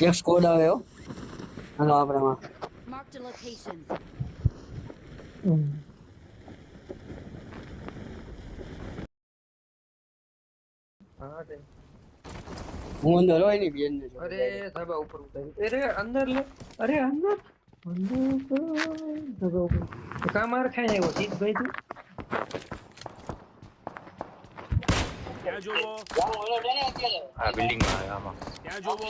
એક સ્કોડ આવે હો હાલો આપણામાં માર્ક ધ location. હા તે. હું અંદર હોયની બેન ને અરે સાબા ઉપર ઉતારી અરે અંદર લે અરે અંદર અંદર ઉપર કા માર ખાઈને આવ્યો જીતભાઈ તું ત્યાં જોવો આ બિલ્ડિંગમાં આમાં ત્યાં જોવો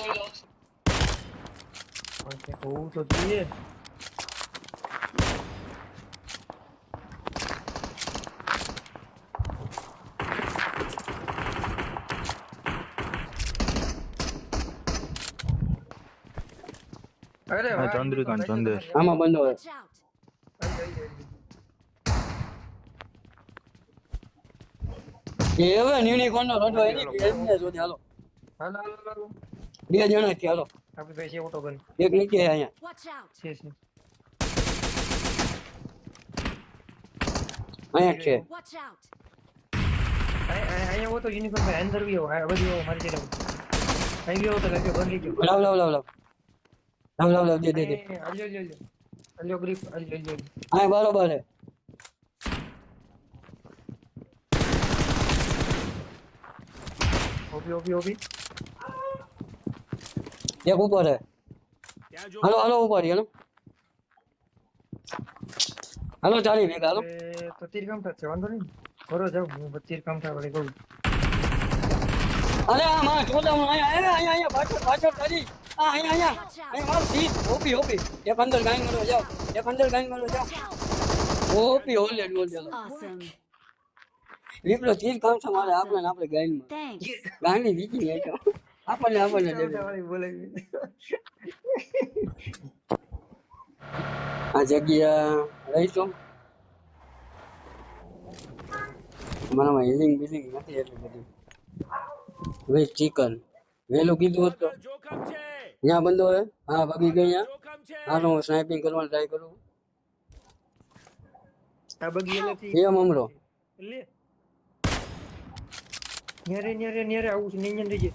હોવું તો જોઈએ અરે ચંદ્રિકાંત, ભાઈ, ચંદ્ર. આમાં બંધ હવે યુનિકોર્ન નો રડો એની ને જોડે હાલો હાલો હાલો હાલો બે જણા હાલો આપણી પાસે ઓટો ગન એક નીચે છે અહીંયા. Watch out. છે છે. અહીંયા છે. અહીંયા હો તો યુનિફોર્મ ભાઈ અંદર બી આ બધી આવો મારી આવો અહીં આવો તો લાગ્યો બંધ ગયો. લાવ લાવ લાવ લાવ. લાવ લાવ લાવ દે દે દે. આલ્યો આલ્યો આલ્યો ગ્રીપ આલ્યો આલ્યો આલ્યો. બરોબર છે. ઓપી ઓપી ઓપી એક ઉપર ત્યાં હાલો હાલો ઉપર હાલો. હાલો ચાલી ભેગા હાલો. તો તીર કામઠા જ છે વાંધો નહીં. કરો જાવ હું તીર કામઠા વળી કહું. અરે આ માં ચોદા હું અહીંયા અહીંયા અહીંયા અહીંયા પાછળ પાછળ કરી આ અહીંયા અહીંયા. અહીંયા મારું સીટ. OP OP. એક અંદર ગાઈન મારો જાવ એક અંદર ગાઈન મારો જાવ ઓપી ઓલે ઓલે Awesome. વિપ્લો તીર કામ છે મારે આપણે આપણે ગાઈનમાં. ગાંડી વીકી તો આપણને આપણને આ જગ્યા રહીશું. અમારામાં હિલિંગ બિલિંગ નથી એટલી બધી. વેજ ચિકન વહેલું કીધું હોત. તો ત્યાં બંધો હે? હા ભાગી ગઈ હાલો હું સ્નાઇપિંગ કરવાનું ટ્રાય કરું. આ બગી એલેથી એમ અમરો લે. ન્યારે ન્યારે ન્યારે આવું છે નિંજન રીજે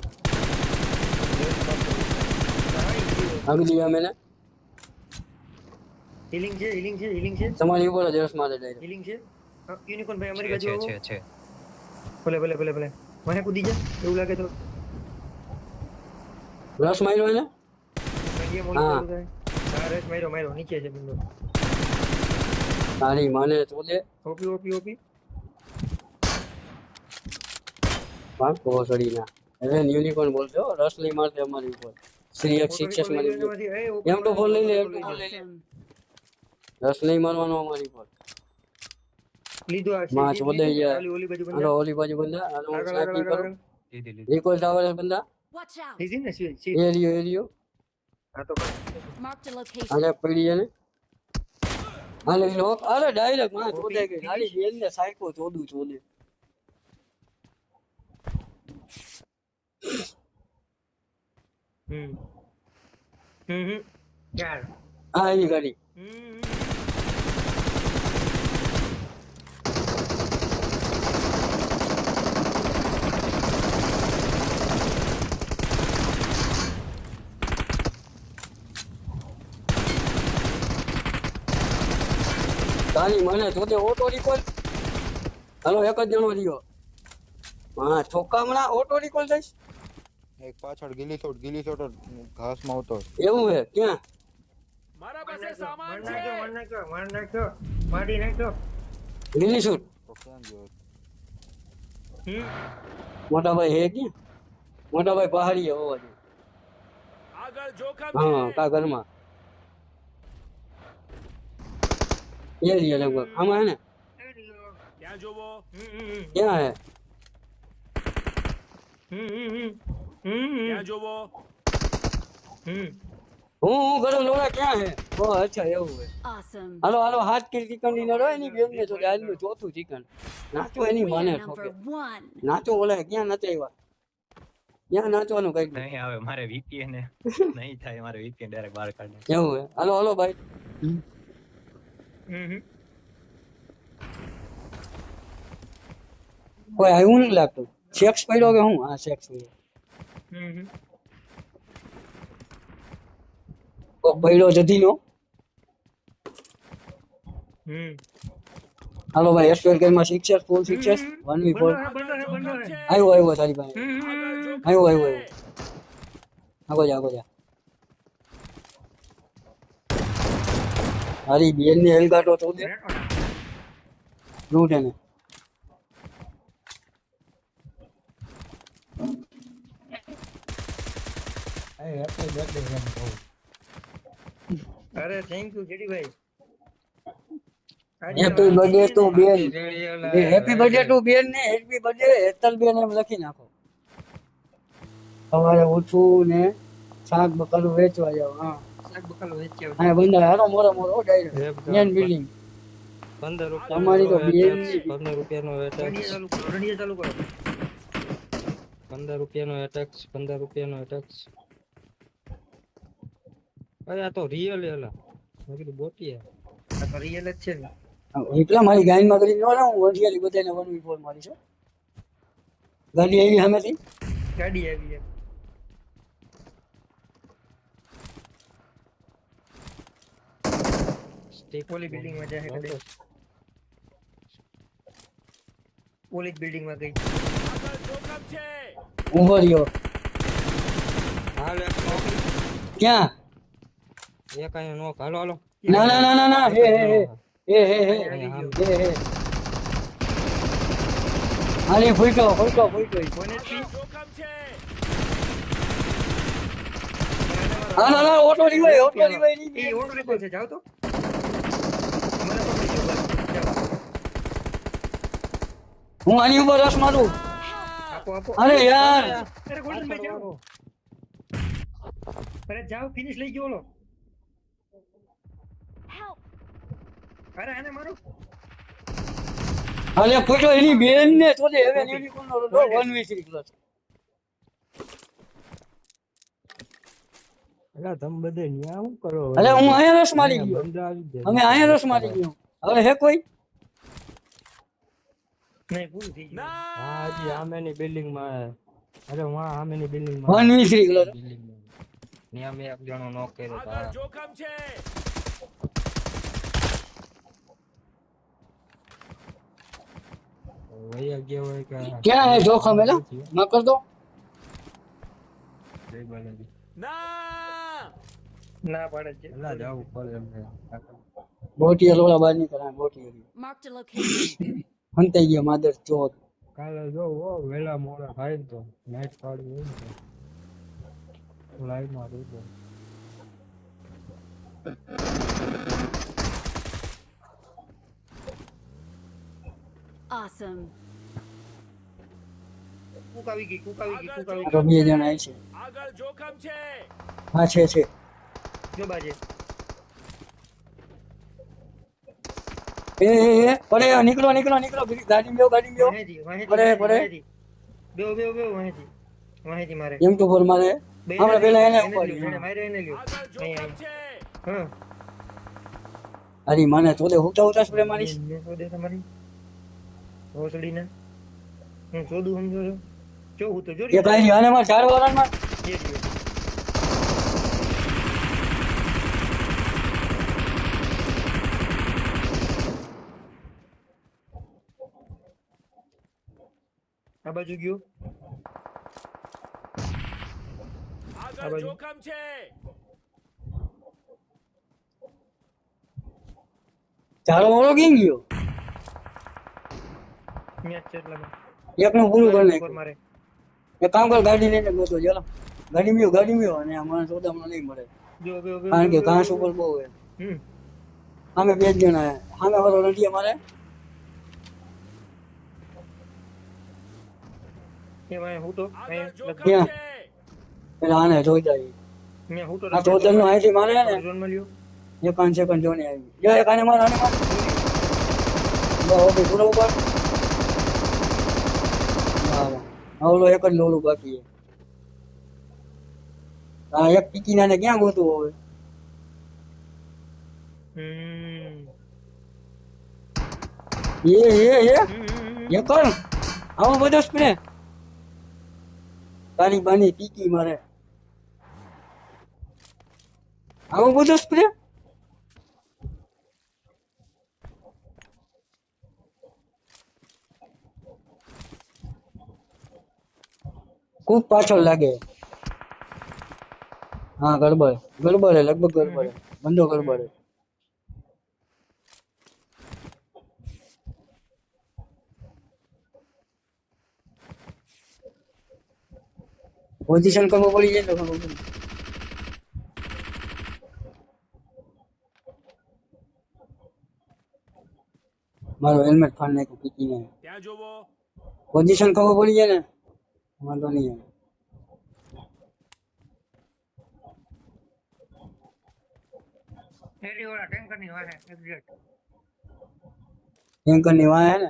ભાગી દીધા મેને હીલિંગ છે હીલિંગ છે હીલિંગ છે. તમારી ઉપર જ રસ મારે હીલિંગ છે. યુનિકોર્ન ભાઈ અમારી બાજુ છે છે છે. ભલે ભલે ભલે ભલે. મને કૂદી જા એવું લાગે તો. રસ માર્યો હા. ચાલુ હા રેસ માર્યો માર્યો. નીચે છે બિંદુ. તારી માને ચોદે ઓપી ઓપી ઓપી. પાંચ કોસડી ના હવે યુનિકોર્ન બોલજો હો, રસ નહીં મારશે અમારી ઉપર. શ્રી એક શિક્ષક મારી એમ તો ફોન લઈ લે એમ તો ફોન લઈ લે રસ નહીં મારવાનો અમારી પર લીધો આ માં સીટ ચોદે યાર. ઓલી બાજુ બંદા ઓલી બાજુ કરું. આગળ. લીધી લીધી રિકોલ ટાવર બંદા લીધી ને સીટ એરિયો એરિયો હા તો location. પડી જને હાલે લોક. અરે ડાયરેક્ટમાં ચોદે ગઈ ગાડી જેલ ને સાયકો ચોદું ચોદે હમ હમ ચાર હા એ ગાડી તારી મને જોતે ઓટો રિકોલ હાલો એક જ જણો રહ્યો હા ચોકામણા ઓટો રિકોલ થઈશ એક પાછળ ગીલી છોડ ગીલી છોડ ઘાસમાં આવતો એવું હે? ક્યાં? મારા પાસે માર સામાન છે. નાખ્યો માર નાખ્યો માર નાખ્યો મારી નાખ્યો લીલી શૂટ તો ક્યાં ગયો? હમ? મોટા ભાઈ હે ક્યાં? મોટા ભાઈ પહાડી હોવા જોઈએ. આગળ જોખમ હા છે. કા ઘરમાં? એ રીએ લગભગ. આમાં હે ને? ત્યાં જોવો? હમ હમ હમ. ક્યાં હે? હમ. ત્યાં જોવો? હમ. હું હું કરું લોડા ક્યાં હે? ઓ અચ્છા એવું હે હાલો હાલો હાથ કિલ ચિકન ડિનર હોય એની બેન ને તો આજનું ચોથું ચિકન. નાચો એની મને ઠોકે. નાચો ઓલે ક્યાં નચાવ્યા ક્યાં નાચવાનું કઈ નહીં આવે મારે વીપીએન ને. નહીં થાય મારે વીપીએન ડાયરેક્ટ બહાર કાઢે. એવું હે હાલો હાલો ભાઈ. હમ. હમ કોઈ આવ્યું નહીં લાગતું? સેક્સ પડ્યો કે હું? હા સેક્સ પડ્યો બૈડો જધીનો હમ. હાલો ભાઈ એસક્યુએલ ગેમમાં સિક્સર ફૂલ બંડો હે બંડો આવ્યો આવ્યો તારી પાસે. હમ, હમ, હમ. આવ્યો આવ્યો આવ્યો. આગો જા આગો જા. મારી બેનની હેલગાટો તો દે લૂંટ એને. અરે થેન્ક યુ જેડીભાઈ હેપી બર્થડે ટુ બેન. હેપી બર્થડે ટુ બેન ને હેપી બર્થડે હેતલ બેન એમ લખી નાખો. સવારે ઉઠવું ને શાક બકલું વેચવા જાવ હા. શાક બકાલો વેચ્યા હા બંદર હારો મોરો મોરો ડાયરેક્ટ મેન બિલ્ડિંગ પંદર તમારી તો બેન પંદર રૂપિયાનો રડિયા ચાલુ કરો ચાલુ કરો. પંદર રૂપિયાનો એટેક્સ પંદર રૂપિયાનો એટેક્સ અરે આ તો રિયલ એલા મેં કીધું બોટિયા આ તો રિયલ જ છે ને એટલા મારી ગાઈનમાં કરી નો હું વંઠિયારી બધાને વન વી ફોર મારી છું ગાડી આવી સામેથી? ગાડી આવી સ્ટીક ઓલી બિલ્ડિંગમાં જાય કદાચ. ઓલી બિલ્ડિંગમાં ગઈ. ઊભો રહ્યો. હાલ ક્યાં? એક અહીંયા નોક હાલો હાલો. ના ના ના ના ના હે હે હે. હે હે હે. હે હે. ફૂટો ફૂટો ફૂટો કોને થી જોખમ છે હા ના ના ઓટો રીવાય ઓટો રીવાય એ ઓટો રિપો છે જાવ તો. મને તો બીજું બસ જાઓ. હું આની ઉપર રસ મારું. આપો આપો. અરે યાર. અરે જાવ ફિનિશ લઈ ગયો ઓલો. અરે આને મારો અરે ફૂટો એની બેન ને તો હવે યુનિકોર્ન નો રોડો વન વી થ્રી પ્લસ અલા તમે બધે ન્યા હું કરો? અલે હું અહીંયા રસ મારી ગયો. અમે અહીંયા રસ મારી ગયો. હવે હે કોઈ? નહીં ભૂલ થઈ ગઈ. હા જી હજી આમેની બિલ્ડિંગમાં અરે વાહ આમેની building one V three plus building ન્યા મે એક જણો નોક કર્યો તો જોખમ છે. વૈયા ગયા હોય કે ક્યાં હે જોખમ એલા માં કર દો જય બાલાજી. ના. ના પાડે છે. અલા જાવું પડે એમને બોટી લોલા બારની કરા બોટી Marked a location. હંતાઈ ગયો માદર ચોર. કાલે જો ઓ વેલા મોડા થાય ને તો નાઈટ પાડવી હોય ને લાઈવમાં રહી Awesome. કૂક આવી ગઈ કૂક આવી ગઈ કૂક આવી આ તો બે જણા છે. આગળ જોખમ છે. હા છે છે. જો બાજે. એ એ એ પડે નીકળો નીકળો નીકળો. ગાડી લ્યો ગાડી લ્યો વાહેજી વાહેજી પડે, પડે. વાહેજી. બેહો બેહો બેહો વાહેજી વાહેજી મારે. એમ તો ફોર મારે. આપણે પેલા એને એને એને મારે એને લ્યો. આગળ અહીંયા, જોખમ છે. હા. અરે મને તો દે હુટા હુટા સ્પ્રે મારીશ મેં તમારી. ભોસડીને હું શોધું સમજો છો? જો હું તો જો એ કાઈ આને માં ચાર વાળામાં એ રહ્યો. આ બાજુ ગયો. આગળ બાજુ. જોખમ છે. ચારો વાળો કેમ ગયો. મેચ છે એટલામાં. એકનું પૂરું કરી નાખ્યું એક કામ કર ગાડી લઈને ગયો ચાલો. ગાડી મિયો ગાડી મિયો અને આ મને સોદામાં નહીં મળે. કારણ કે ઘાસ ઉપર બહુ હે હમ. સામે બે જ જણા. સામે વાળો રડી અમારે એમાં હું તો એટલે આને જોઈ જાય. મેં હું તો આ ચોતર નો અહીંથી મારે ને. ઝોનમાં લ્યો પાંચ સેકન્ડ જોને આવી. જો એક આને માર આને માર. બહુ ઓકે પૂરો ઉપર બરાબર ઓલો એક જ લોલું બાકી આ એક ટીકીના ને ક્યાં ગોતું હવે? એ એ એ. એ કોણ? આવો બધો સ્પ્રે. તારી બાની ટીકી મારે. આવો બધો સ્પ્રે. ખૂબ પાછળ લાગે. હા ગડબડ. ગડબડ હે લગભગ ગડબડ હે. બંધો ગડબડ હે. પોઝિશન ખબર પડી જાય તો ખબર પડી મારો હેલ્મેટ ફાડ નાખ્યું પીકીને ત્યાં જોવો. પોઝિશન ખબર પડી જાય ને? વાંધો નહીં આવે. એરી વાળા ટેન્કરની વાહે એક્ઝેક્ટ. ટેન્કરની વાય હે ને?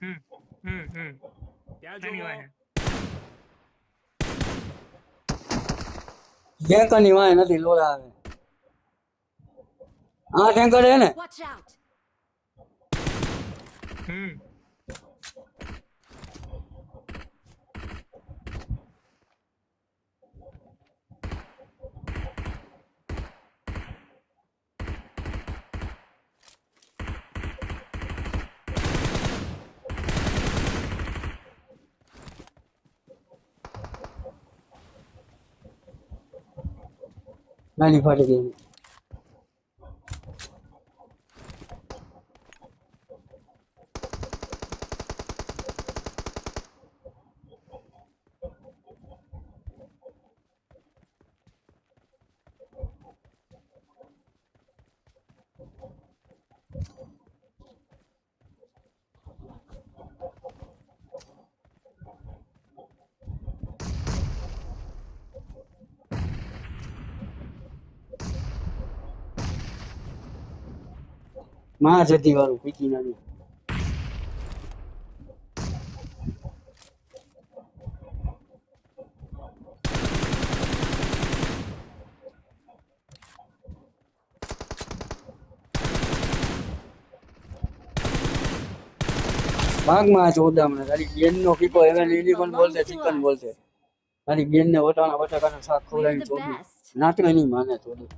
હમ હમ હમ. ત્યાં એની વાહે. ટેન્કરની વાય નથી લોડા આવે. હા ટેન્કર હે ને? હમ. નાની ફાટી માં જતી વાળું પીકી નાની. ભાગમાં ચોદામણે તારી બેન નો પીકો એને લીલી પણ બોલશે ચિકન બોલશે. તારી બેન ને વટાણા બટાકાનું શાક ખવડાવી ચોદી. નાટક નહીં માને ચોદી